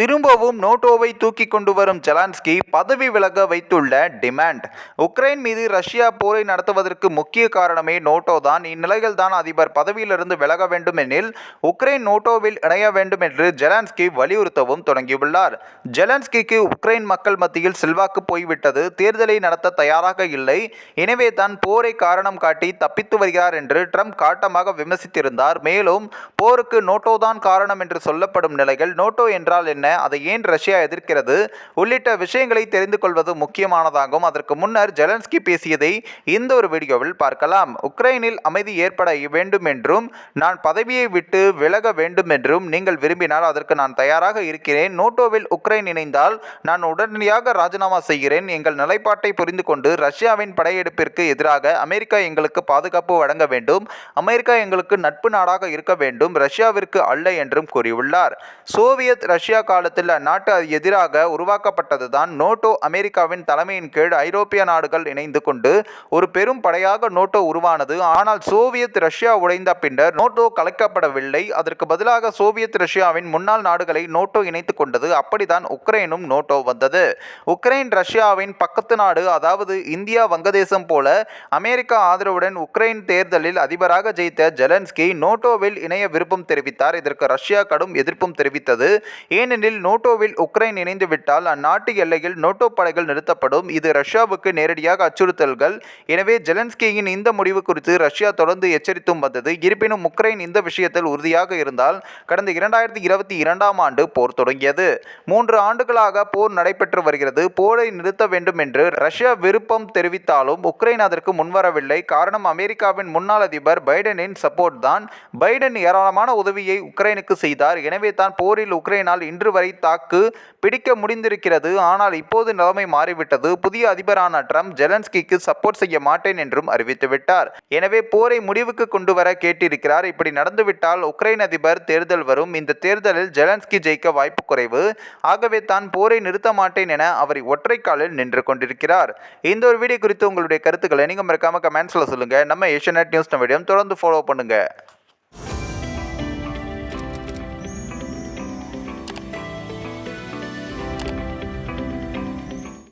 திரும்பவும் நோட்டோவை தூக்கி கொண்டு வரும் ஜெலான்ஸ்கி பதவி விலக வைத்துள்ள டிமாண்ட். உக்ரைன் மீது ரஷ்யா போரை நடத்துவதற்கு முக்கிய காரணமே நோட்டோ தான். இந்நிலையில் தான் அதிபர் பதவியிலிருந்து விலக வேண்டும் எனில் உக்ரைன் நோட்டோவில் இணைய வேண்டும் என்று ஜெலான்ஸ்கி வலியுறுத்தவும் தொடங்கியுள்ளார். ஜெலான்ஸ்கிக்கு உக்ரைன் மக்கள் மத்தியில் செல்வாக்கு போய்விட்டது. தேர்தலை நடத்த தயாராக இல்லை. எனவே தான் போரை காரணம் காட்டி தப்பித்து வருகிறார் என்று ட்ரம்ப் காட்டமாக விமர்சித்திருந்தார். மேலும் போருக்கு நோட்டோ தான் காரணம் என்று சொல்லப்படும் நிலையில் நோட்டோ என்றால் என்ன? அதை ஏன் ரஷ்யா எதிர்க்கிறது? உள்ளிட்ட விஷயங்களை தெரிந்து கொள்வது முக்கியமானதாகும். அதற்கு முன்னர் ஜெலன்ஸ்கி பேசியதை இந்த ஒரு வீடியோவில் பார்க்கலாம். உக்ரைனில் அமைதி ஏற்பட வேண்டும் என்றும் நான் பதவியை விட்டு விலக வேண்டும் என்றும் நீங்கள் விரும்பினால் அதற்கு நான் தயாராக இருக்கிறேன். நோட்டோவில் உக்ரைன் இணைந்தால் நான் உடனடியாக ராஜினாமா செய்கிறேன். எங்கள் நிலைப்பாட்டை புரிந்து கொண்டு ரஷ்யாவின் படையெடுப்பிற்கு எதிராக அமெரிக்கா எங்களுக்கு பாதுகாப்பு வழங்க வேண்டும். அமெரிக்கா எங்களுக்கு நட்பு நாடாக இருக்க வேண்டும். ரஷ்யாவிற்கு அல்ல என்றும் கூறியுள்ளார். சோவியத் ரஷ்யா காலத்தில் அந்நாட்டு எதிராக உருவாக்கப்பட்டதுதான். நோட்டோ அமெரிக்காவின் தலைமையின் கீழ் ஐரோப்பிய நாடுகள் இணைந்து கொண்டு ஒரு பெரும் படையாக நோட்டோ உருவானது. ஆனால் சோவியத் ரஷ்யா உடைந்த பின்னர் நோட்டோ கலைக்கப்படவில்லை. அதற்கு பதிலாக சோவியத் ரஷ்யாவின் முன்னாள் நாடுகளை நோட்டோ இணைத்து கொண்டது. அப்படிதான் உக்ரைனும் நோட்டோ வந்தது. உக்ரைன் ரஷ்யாவின் பக்கத்து நாடு அதாவது இந்தியா வங்கதேசம் போல அமெரிக்கா ஆதரவுடன் உக்ரைன் தேர்தலில் அதிபராக ஜெயித்த ஜெலன்ஸ்கி நோட்டோவில் இணைய விருப்பம் தெரிவித்தார். இதற்கு ரஷ்யா கடும் எதிர்ப்பும் தெரிவித்தது. ஏனெனில் நோட்டோவில் உக்ரைன் இணைந்துவிட்டால் அந்நாட்டு எல்லையில் நோட்டோ படைகள் நிறுத்தப்படும். இது ரஷ்யாவுக்கு நேரடியாக அச்சுறுத்தல்கள். எனவே ஜெலன்ஸ்கியின் இந்த முடிவு குறித்து ரஷ்யா தொடர்ந்து எச்சரித்தும் வந்தது. இருப்பினும் உக்ரைன் இந்த விஷயத்தில் உறுதியாக இருந்தால் கடந்த இரண்டாயிரத்தி இருபத்தி இரண்டாம் ஆண்டு போர் தொடங்கியது. மூன்று ஆண்டுகளாக போர் நடைபெற்று வருகிறது. போரை நிறுத்த வேண்டும் என்று ரஷ்யா விருப்பம் தெரிவித்தாலும் உக்ரைன் அதற்கு முன்வரவில்லை. காரணம் அமெரிக்காவின் முன்னாள் அதிபர் பைடனின் சப்போர்ட் தான். பைடன் ஏராளமான உதவியை உக்ரைனுக்கு செய்தார். எனவே தான் போரில் உக்ரைனால் இன்று வரை தாக்கு பிடிக்க முடிந்திருக்கிறது. ஆனால் இப்போது நிலைமை மாறிவிட்டது. புதிய அதிபரான ட்ரம்ப் ஜெலன்ஸ்கிக்கு சப்போர்ட் செய்ய மாட்டேன் என்றும் அறிவித்துவிட்டார். எனவே போரை முடிவுக்கு கொண்டு வர கேட்டிருக்கிறார். இப்படி நடந்துவிட்டால் உக்ரைன் அதிபர் தேர்தல் வரும். இந்த தேர்தலில் ஜெலன்ஸ்கி ஜெயிக்க வாய்ப்பு குறைவு. ஆகவே தான் போரை நிறுத்த மாட்டேன் என அவர் ஒற்றை காலில் நின்று கொண்டிருக்கிறார். இந்த ஒரு வீடியோ குறித்து உங்களுடைய கருத்துக்களை நீங்கள் மறக்காம கமெண்ட்ஸில் சொல்லுங்கள் நம்ம ஏஷியநெட் நியூஸ் நம்ம தொடர்ந்து ஃபாலோ பண்ணுங்கள்